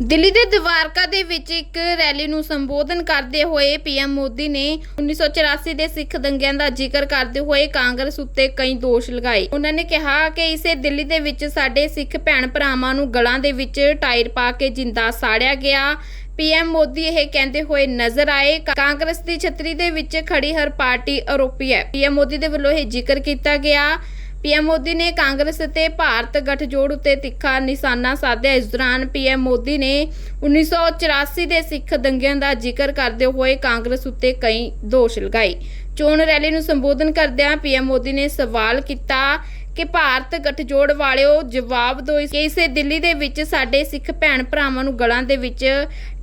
ਦਿੱਲੀ ਦੇ ਦਵਾਰਕਾ ਦੇ ਵਿੱਚ ਇੱਕ ਰੈਲੀ ਨੂੰ ਸੰਬੋਧਨ ਕਰਦੇ ਹੋਏ ਪੀਐਮ ਮੋਦੀ ਨੇ 1984 ਦੇ ਸਿੱਖ ਦੰਗਿਆਂ ਦਾ ਜ਼ਿਕਰ ਕਰਦੇ ਹੋਏ ਕਾਂਗਰਸ ਉੱਤੇ ਕਈ ਦੋਸ਼ ਲਗਾਏ। ਉਹਨਾਂ ਨੇ ਕਿਹਾ ਕਿ ਇਸੇ ਦਿੱਲੀ ਦੇ ਵਿੱਚ ਸਾਡੇ ਸਿੱਖ ਭੈਣ ਭਰਾਵਾਂ ਨੂੰ ਗਲਾਂ ਦੇ ਵਿੱਚ ਟਾਇਰ ਪਾ ਕੇ ਜਿੰਦਾ ਸਾੜਿਆ ਗਿਆ। ਪੀਐਮ ਮੋਦੀ ਇਹ ਕਹਿੰਦੇ ਹੋਏ ਨਜ਼ਰ ਆਏ, ਕਾਂਗਰਸ ਦੀ ਛਤਰੀ ਦੇ ਵਿੱਚ ਖੜੀ ਹਰ ਪਾਰਟੀ ਆਰੋਪੀ ਹੈ। ਪੀਐਮ ਮੋਦੀ ਦੇ ਵੱਲੋਂ ਇਹ ਜ਼ਿਕਰ ਕੀਤਾ ਗਿਆ ਪੀਐਮ ਮੋਦੀ ਨੇ ਕਾਂਗਰਸ ਅਤੇ ਭਾਰਤ ਗਠਜੋੜ ਉੱਤੇ ਤਿੱਖਾ ਨਿਸ਼ਾਨਾ ਸਾਧਿਆ। ਇਸ ਦੌਰਾਨ ਪੀਐਮ ਮੋਦੀ ਨੇ 1984 ਦੇ ਸਿੱਖ ਦੰਗਿਆਂ ਦਾ ਜ਼ਿਕਰ ਕਰਦੇ ਹੋਏ ਕਾਂਗਰਸ ਉੱਤੇ ਕਈ ਦੋਸ਼ ਲਗਾਏ। ਚੋਣ ਰੈਲੀ ਨੂੰ ਸੰਬੋਧਨ ਕਰਦਿਆਂ ਪੀਐਮ ਮੋਦੀ ਨੇ ਸਵਾਲ ਕੀਤਾ ਕਿ ਭਾਰਤ ਗੱਠਜੋੜ ਵਾਲਿਓ ਜਵਾਬ ਦਿਓ ਕਿ ਇਸੇ ਦਿੱਲੀ ਦੇ ਵਿੱਚ ਸਾਡੇ ਸਿੱਖ ਭੈਣ ਭਰਾਵਾਂ ਨੂੰ ਗਲਾਂ ਦੇ ਵਿੱਚ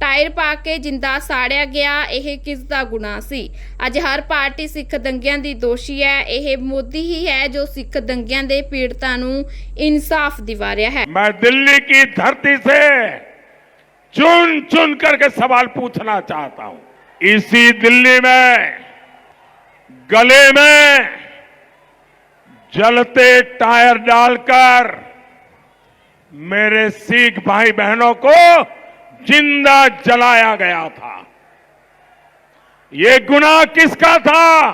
ਟਾਇਰ ਪਾ ਕੇ ਜਿੰਦਾ ਸਾੜਿਆ ਗਿਆ ਇਹ ਕਿਸ ਦਾ ਗੁਨਾਹ ਸੀ ਅੱਜ ਹਰ ਪਾਰਟੀ ਸਿੱਖ ਦੰਗਿਆਂ ਦੀ ਦੋਸ਼ੀ ਹੈ ਇਹ ਮੋਦੀ ਹੀ ਹੈ ਜੋ ਸਿੱਖ ਦੰਗਿਆਂ ਦੇ ਪੀੜਤਾਂ ਨੂੰ ਇਨਸਾਫ ਦਿਵਾ ਰਿਹਾ ਹੈ मैं दिल्ली की धरती से चुन चुन करके सवाल पूछना चाहता हूं इसी दिल्ली में गले में जलते टायर डालकर मेरे सिख भाई बहनों को ज़िंदा जलाया गया था। ये गुनाह किसका था?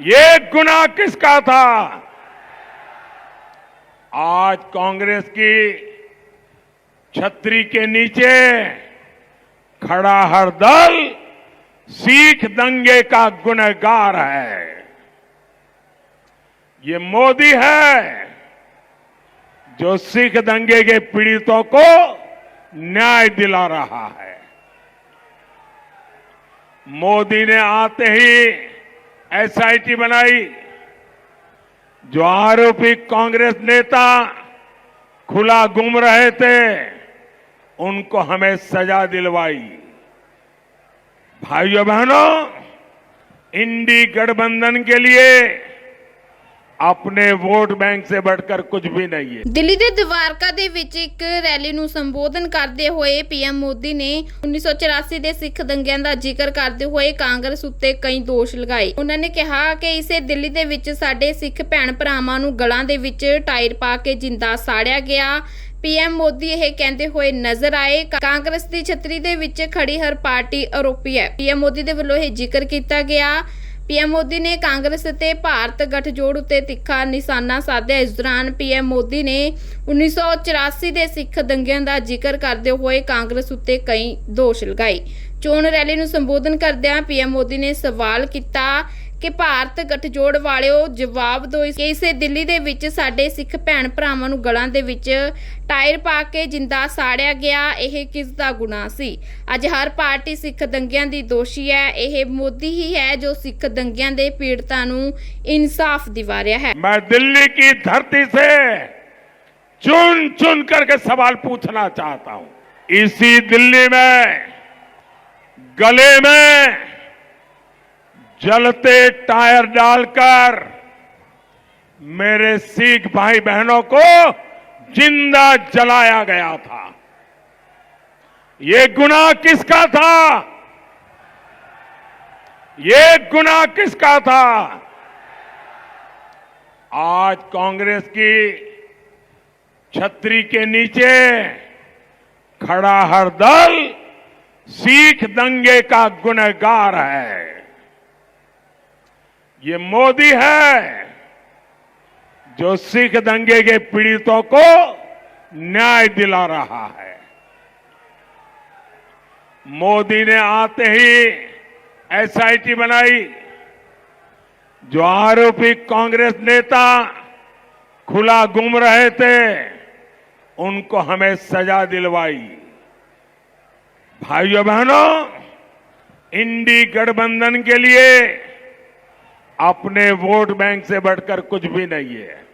ये गुनाह किसका था? आज कांग्रेस की छतरी के नीचे खड़ा हर दल सिख दंगे का गुनहगार है। ये मोदी है जो सिख दंगे के पीड़ितों को न्याय दिला रहा है। मोदी ने आते ही एसआईटी बनाई, जो आरोपी कांग्रेस नेता खुला घूम रहे थे, उनको हमें सजा दिलवाई। भाइयों बहनों, इंडी गठबंधन के लिए अपने वोट बैंक से बढ़कर कुछ भी नहीं है ਦਿੱਲੀ ਦੇ ਦਵਾਰਕਾ ਦੇ ਵਿੱਚ ਇੱਕ ਰੈਲੀ ਨੂੰ ਸੰਬੋਧਨ ਕਰਦੇ ਹੋਏ ਪੀਐਮ ਮੋਦੀ ਨੇ 1984 ਦੇ ਸਿੱਖ ਦੰਗਿਆਂ ਦਾ ਜ਼ਿਕਰ ਕਰਦੇ ਹੋਏ ਕਾਂਗਰਸ ਉੱਤੇ ਕਈ ਦੋਸ਼ ਲਗਾਏ ਉਹਨਾਂ ਨੇ ਕਿਹਾ ਕਿ ਇਸੇ ਦਿੱਲੀ ਦੇ ਵਿੱਚ ਸਾਡੇ ਸਿੱਖ ਭੈਣ ਭਰਾਵਾਂ ਨੂੰ ਗਲਾਂ ਦੇ ਵਿੱਚ ਟਾਇਰ ਪਾ ਕੇ ਜਿੰਦਾ ਸਾੜਿਆ ਗਿਆ ਪੀਐਮ ਮੋਦੀ ਇਹ ਕਹਿੰਦੇ ਹੋਏ ਨਜ਼ਰ ਆਏ ਕਾਂਗਰਸ ਦੀ ਛਤਰੀ ਦੇ ਵਿੱਚ ਖੜੀ ਹਰ ਪਾਰਟੀ ਆਰੋਪੀ ਹੈ ਪੀਐਮ ਮੋਦੀ ਦੇ ਵੱਲੋਂ ਇਹ ਜ਼ਿਕਰ ਕੀਤਾ ਗਿਆ ਪੀਐਮ ਮੋਦੀ ਨੇ ਕਾਂਗਰਸ ਅਤੇ ਭਾਰਤ ਗਠਜੋੜ ਉੱਤੇ ਤਿੱਖਾ ਨਿਸ਼ਾਨਾ ਸਾਧਿਆ। ਇਸ ਦੌਰਾਨ ਪੀਐਮ ਮੋਦੀ ਨੇ 1984 ਦੇ ਸਿੱਖ ਦੰਗਿਆਂ ਦਾ ਜ਼ਿਕਰ ਕਰਦੇ ਹੋਏ ਕਾਂਗਰਸ ਉੱਤੇ ਕਈ ਦੋਸ਼ ਲਗਾਏ। ਚੋਣ ਰੈਲੀ ਨੂੰ ਸੰਬੋਧਨ ਕਰਦਿਆਂ ਪੀਐਮ ਮੋਦੀ ਨੇ ਸਵਾਲ ਕੀਤਾ ਕਿ ਭਾਰਤ ਗੱਠਜੋੜ ਵਾਲਿਓ ਜਵਾਬ ਦਿਓ ਕਿ ਇਸੇ ਦਿੱਲੀ ਦੇ ਵਿੱਚ ਸਾਡੇ ਸਿੱਖ ਭੈਣ ਭਰਾਵਾਂ ਨੂੰ ਗਲਾਂ ਦੇ ਵਿੱਚ ਟਾਇਰ ਪਾ ਕੇ ਜਿੰਦਾ ਸਾੜਿਆ ਗਿਆ ਇਹ ਕਿਸ ਦਾ ਗੁਨਾਹ ਸੀ ਅੱਜ ਹਰ ਪਾਰਟੀ ਸਿੱਖ ਦੰਗਿਆਂ ਦੀ ਦੋਸ਼ੀ ਹੈ ਇਹ ਮੋਦੀ ਹੀ ਹੈ ਜੋ ਸਿੱਖ ਦੰਗਿਆਂ ਦੇ ਪੀੜਤਾਂ ਨੂੰ ਇਨਸਾਫ ਦਿਵਾ ਰਿਹਾ ਹੈ मैं दिल्ली की धरती से चुन चुन करके सवाल पूछना चाहता हूं इसी दिल्ली में गले में जलते टायर डालकर मेरे सिख भाई बहनों को ज़िंदा जलाया गया था। ये गुनाह किसका था? ये गुनाह किसका था? आज कांग्रेस की छतरी के नीचे खड़ा हर दल सिख दंगे का गुनहगार है। ये मोदी है जो सिख दंगे के पीड़ितों को न्याय दिला रहा है। मोदी ने आते ही एसआईटी बनाई, जो आरोपी कांग्रेस नेता खुला घूम रहे थे, उनको हमें सजा दिलवाई। भाइयों बहनों, इंडी गठबंधन के लिए अपने वोट बैंक से बढ़कर कुछ भी नहीं है